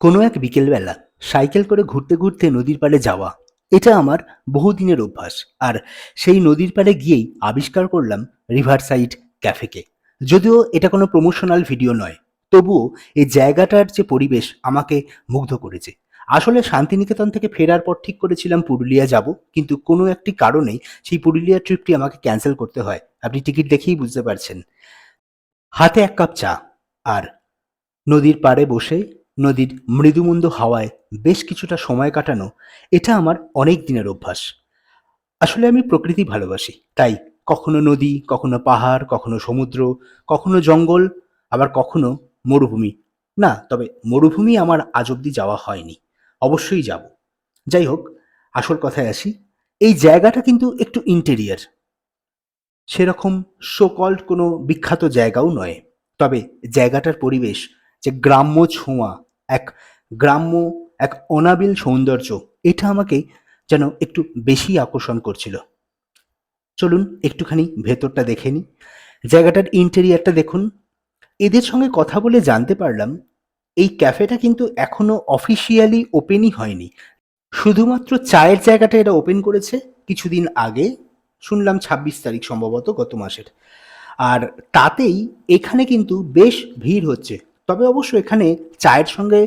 কোনো এক বিকেলবেলা সাইকেল করে ঘুরতে ঘুরতে নদীর পাড়ে যাওয়া, এটা আমার বহুদিনের অভ্যাস। আর সেই নদীর পাড়ে গিয়েই আবিষ্কার করলাম রিভার সাইড ক্যাফেকে যদিও এটা কোনো প্রমোশনাল ভিডিও নয়, তবুও এই জায়গাটার যে পরিবেশ আমাকে মুগ্ধ করেছে। আসলে শান্তিনিকেতন থেকে ফেরার পর ঠিক করেছিলাম পুরুলিয়া যাব, কিন্তু কোনো একটি কারণেই সেই পুরুলিয়া ট্রিপটি আমাকে ক্যান্সেল করতে হয়। আপনি টিকিট দেখেই বুঝতে পারছেন। হাতে এক কাপ চা, আর নদীর পাড়ে বসে নদীর মৃদুমন্দ হাওয়ায় বেশ কিছুটা সময় কাটানো এটা আমার অনেক দিনের অভ্যাস। আসলে আমি প্রকৃতি ভালোবাসি, তাই কখনো নদী, কখনো পাহাড়, কখনো সমুদ্র, কখনো জঙ্গল, আবার কখনো মরুভূমি। না, তবে মরুভূমি আমার আজ অব্দি যাওয়া হয়নি, অবশ্যই যাব। যাই হোক, আসল কথায় আসি, এই জায়গাটা কিন্তু একটু ইন্টেরিয়ার সেরকম সোকল্ড কোনো বিখ্যাত জায়গাও নয়, তবে জায়গাটার পরিবেশ, যে গ্রাম্য ছোঁয়া এক গ্রাম্য, এক অনাবিল সৌন্দর্য। এটা আমাকে যেন একটু বেশি আকর্ষণ করছিল। চলুন একটুখানি ভেতরটা দেখে নিই। জায়গাটার ইন্টেরিয়ারটা দেখুন। এদের সঙ্গে কথা বলে জানতে পারলাম, এই ক্যাফেটা কিন্তু এখনও অফিসিয়ালি ওপেনই হয়নি। শুধুমাত্র চায়ের জায়গাটা এটা ওপেন করেছে কিছুদিন আগে, শুনলাম ছাব্বিশ তারিখ সম্ভবত গত মাসের। আর তাতেই এখানে কিন্তু বেশ ভিড় হচ্ছে। তবে অবশ্য এখানে চায়ের সঙ্গে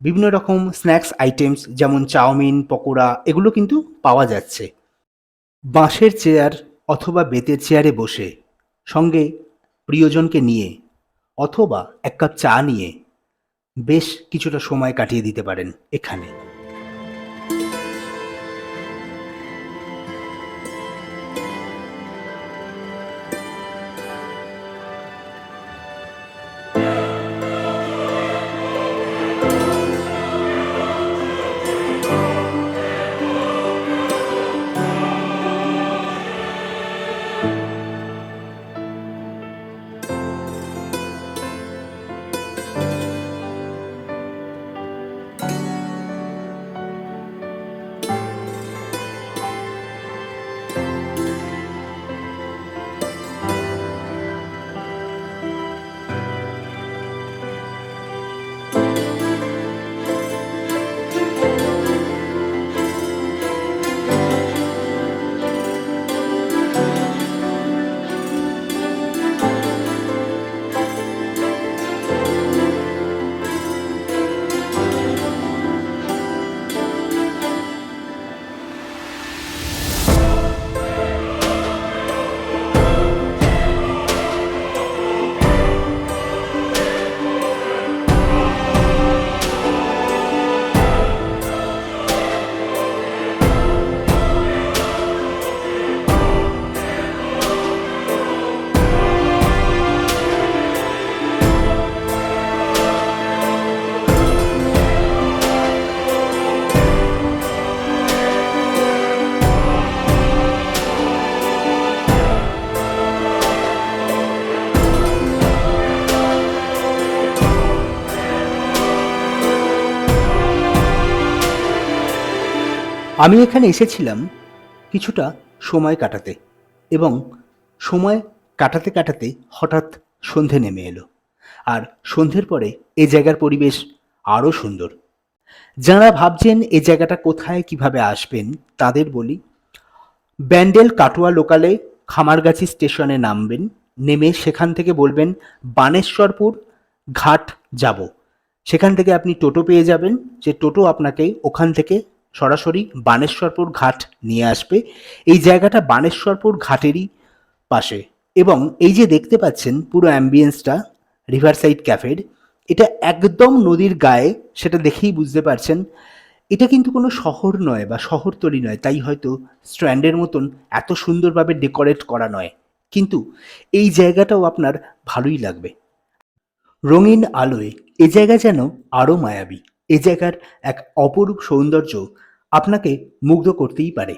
বিভিন্ন রকম স্ন্যাক্স আইটেমস যেমন চাউমিন, পকোড়া এগুলো কিন্তু পাওয়া যাচ্ছে। বাঁশের চেয়ার অথবা বেতের চেয়ারে বসে সঙ্গে প্রিয়জনকে নিয়ে অথবা এক কাপ চা নিয়ে বেশ কিছুটা সময় কাটিয়ে দিতে পারেন এখানে। আমি এখানে এসেছিলাম কিছুটা সময় কাটাতে এবং সময় কাটাতে কাটাতে হঠাৎ সন্ধে নেমে এলো। আর সন্ধ্যের পরে এ জায়গার পরিবেশ আরও সুন্দর। যারা ভাবছেন এ জায়গাটা কোথায়, কীভাবে আসবেন, তাদের বলি, ব্যান্ডেল কাটোয়া লোকালে খামারগাছি স্টেশনে নামবেন, নেমে সেখান থেকে বলবেন, বানেশ্বরপুর ঘাট যাব। সেখান থেকে আপনি টোটো পেয়ে যাবেন। যে টোটো আপনাকে ওখান থেকে সরাসরি বানেশ্বরপুর ঘাট নিয়ে আসবে। এই জায়গাটা বানেশ্বরপুর ঘাটেরই পাশে। এবং এই যে দেখতে পাচ্ছেন পুরো অ্যাম্বিয়েন্সটা রিভার সাইড ক্যাফের এটা একদম নদীর গায়ে, সেটা দেখেই বুঝতে পারছেন। এটা কিন্তু কোনো শহর নয় বা শহরতলি নয়, তাই হয়তো স্ট্র্যান্ডের মতন এত সুন্দরভাবে ডেকোরেট করা নয়। কিন্তু এই জায়গাটাও আপনার ভালোই লাগবে। রঙিন আলোয়, এ জায়গা যেন আরও মায়াবী। এ জায়গার এক অপরূপ সৌন্দর্য আপনাকে মুগ্ধ করতেই পারে।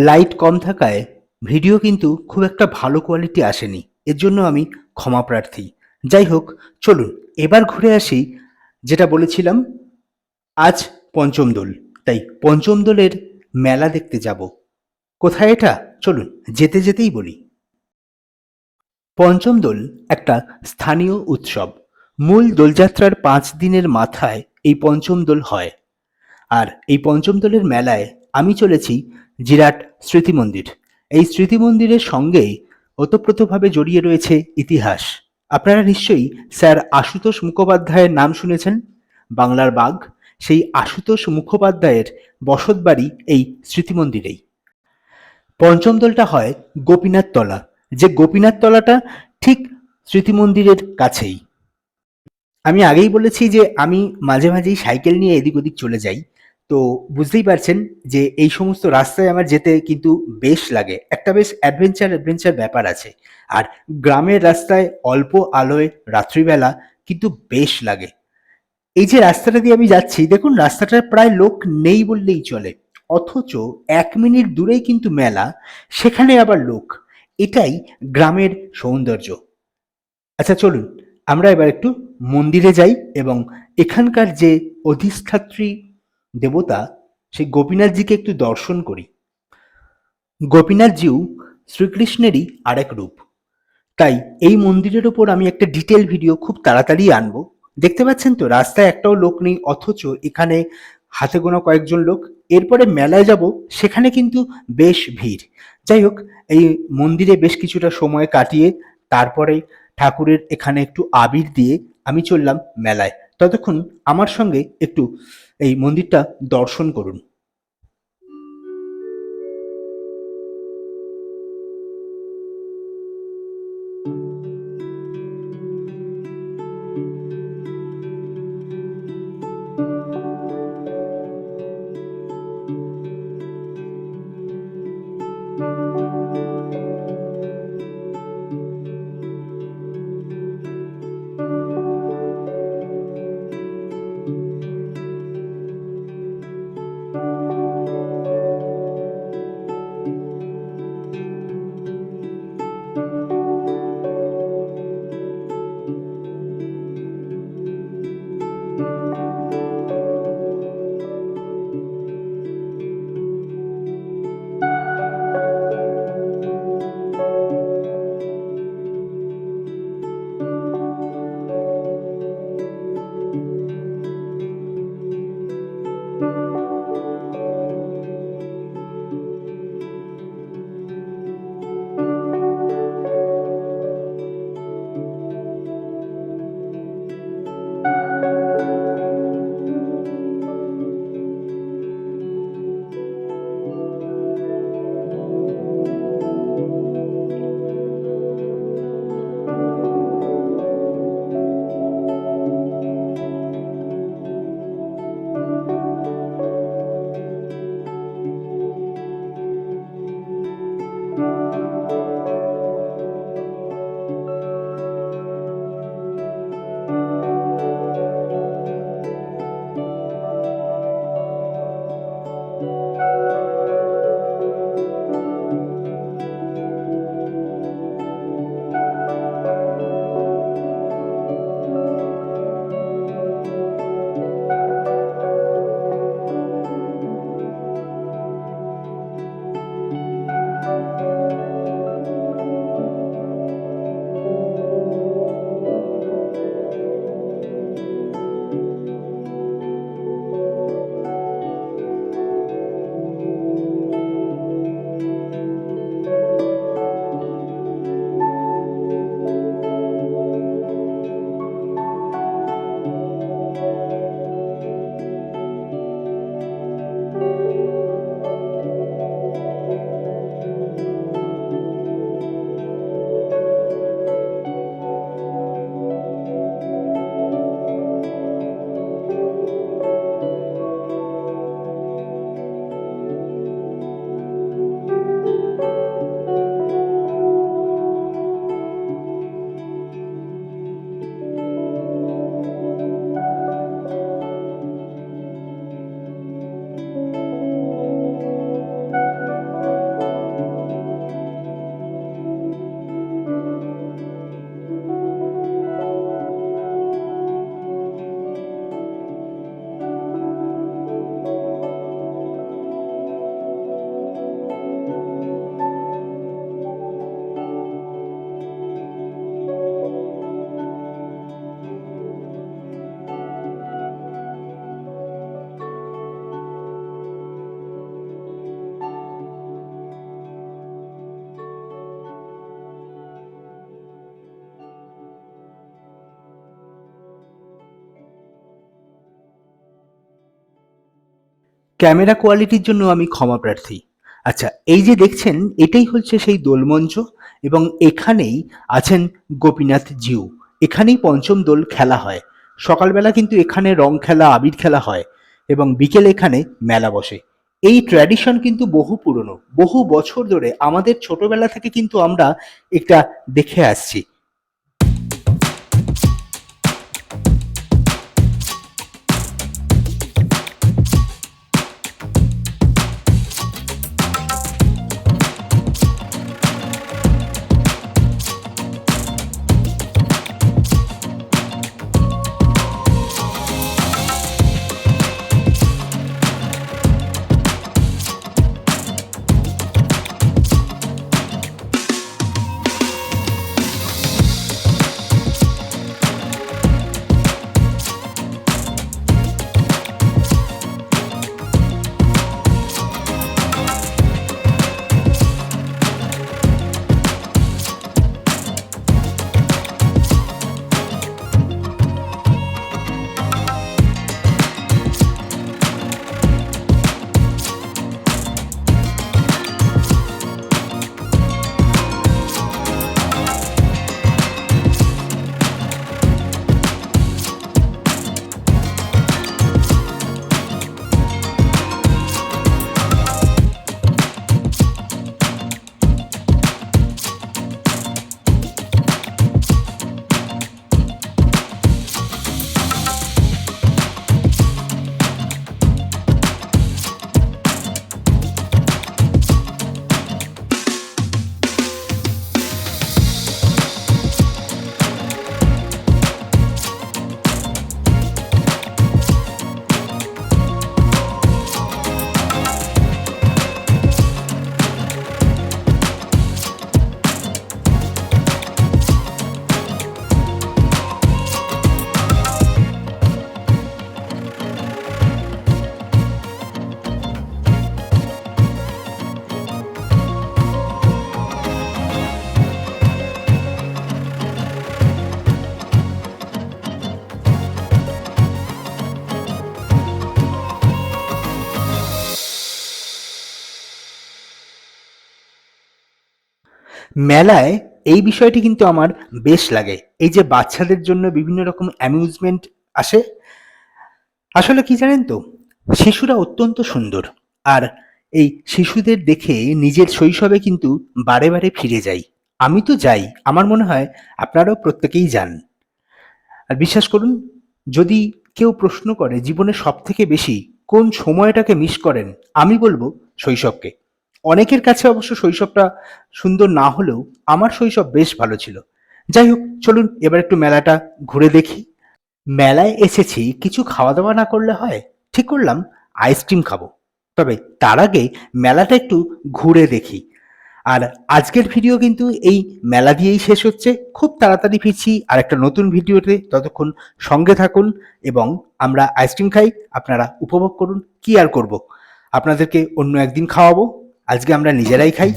লাইট কম থাকায় ভিডিও কিন্তু খুব একটা ভালো কোয়ালিটি আসেনি। এর জন্য আমি ক্ষমা প্রার্থী। যাই হোক, চলুন, এবার ঘুরে আসি যেটা বলেছিলাম, আজ পঞ্চম দোল। তাই পঞ্চম দোলের মেলা দেখতে যাব। কোথায় এটা? চলুন, যেতে যেতেই বলি। পঞ্চম দোল একটা স্থানীয় উৎসব। মূল দোলযাত্রার পাঁচ দিনের মাথায় এই পঞ্চম দোল হয়। আর এই পঞ্চম দোলের মেলায় আমি চলেছি জিরাট স্মৃতি মন্দির এই স্মৃতি মন্দিরের সঙ্গে ওতপ্রোতভাবে জড়িয়ে রয়েছে ইতিহাস। আপনারা নিশ্চয়ই স্যার আশুতোষ মুখোপাধ্যায়ের নাম শুনেছেন? বাংলার বাঘ, সেই আশুতোষ মুখোপাধ্যায়ের বসতবাড়ি এই স্মৃতি মন্দিরেই পঞ্চম দোলটা হয় গোপীনাথ তলা, যে গোপীনাথ তলাটা ঠিক স্মৃতি মন্দিরের কাছেই। আমি আগেই বলেছি যে আমি মাঝে মাঝেই সাইকেল নিয়ে এদিক ওদিক চলে যাই। তো বুঝতেই পারছেন যে এই সমস্ত রাস্তায় আমার যেতে কিন্তু বেশ লাগে। একটা বেশ অ্যাডভেঞ্চার অ্যাডভেঞ্চার ব্যাপার আছে। আর গ্রামের রাস্তায় অল্প আলোয় রাত্রিবেলা কিন্তু বেশ লাগে। এই যে রাস্তাটা দিয়ে আমি যাচ্ছি, দেখুন রাস্তাটায় প্রায় লোক নেই বললেই চলে। অথচ এক মিনিট দূরেই কিন্তু মেলা, সেখানে আবার লোক। এটাই গ্রামের সৌন্দর্য। আচ্ছা চলুন, আমরা এবার একটু মন্দিরে যাই এবং এখানকার যে অধিষ্ঠাত্রী দেবতা, সেই গোপীনাথজিকে একটু দর্শন করি। গোপীনাথজিও শ্রীকৃষ্ণেরই আরেক রূপ। তাই এই মন্দিরের ওপর আমি একটা ডিটেল ভিডিও খুব তাড়াতাড়ি আনব। দেখতে পাচ্ছেন তো, রাস্তায় একটাও লোক নেই, অথচ এখানে হাতে গোনা কয়েকজন লোক। এরপরে মেলায় যাব, সেখানে কিন্তু বেশ ভিড়। যাই হোক, এই মন্দিরে বেশ কিছুটা সময় কাটিয়ে, তারপরে ঠাকুরের এখানে একটু আবির দিয়ে আমি চললাম মেলায়। ততক্ষণ আমার সঙ্গে একটু এই মন্দিরটা দর্শন করুন। ক্যামেরা কোয়ালিটির জন্য আমি ক্ষমা প্রার্থী। আচ্ছা এই যে দেখছেন, এটাই হচ্ছে সেই দোলমঞ্চ এবং এখানেই আছেন গোপীনাথ জিউ। এখানেই পঞ্চম দোল খেলা হয়। সকালবেলা কিন্তু এখানে রং খেলা, আবির খেলা হয় এবং বিকেলে এখানে মেলা বসে। এই ট্র্যাডিশন কিন্তু বহু পুরনো, বহু বছর ধরে আমাদের ছোটবেলা থেকে কিন্তু আমরা এটা দেখে আসছি। মেলায় এই বিষয়টি কিন্তু আমার বেশ লাগে। এই যে বাচ্চাদের জন্য বিভিন্ন রকম অ্যামিউজমেন্ট আসে। আসলে কি জানেন তো? শিশুরা অত্যন্ত সুন্দর। আর এই শিশুদের দেখে নিজের শৈশবে কিন্তু বারে বারে ফিরে যাই। আমি তো যাই। আমার মনে হয় আপনারাও প্রত্যেকেই যান। আর বিশ্বাস করুন, যদি কেউ প্রশ্ন করে জীবনে সব থেকে বেশি কোন সময়টাকে মিস করেন, আমি বলব শৈশবকে। অনেকের কাছে অবশ্য শৈশবটা সুন্দর না হলেও আমার শৈশব বেশ ভালো ছিল। যাই হোক, চলুন এবার একটু মেলাটা ঘুরে দেখি। মেলায় এসেছি, কিছু খাওয়া দাওয়া না করলে হয়? ঠিক করলাম আইসক্রিম খাব। তবে তার আগে মেলাটা একটু ঘুরে দেখি। আর আজকের ভিডিও কিন্তু এই মেলা দিয়েই শেষ হচ্ছে। খুব তাড়াতাড়ি ফিরছি আর একটা নতুন ভিডিওতে ততক্ষণ সঙ্গে থাকুন এবং আমরা আইসক্রিম খাই। আপনারা উপভোগ করুন। কি আর করব? আপনাদেরকে অন্য একদিন খাওয়াবো। আজকে আমরা নিজেরাই খাই।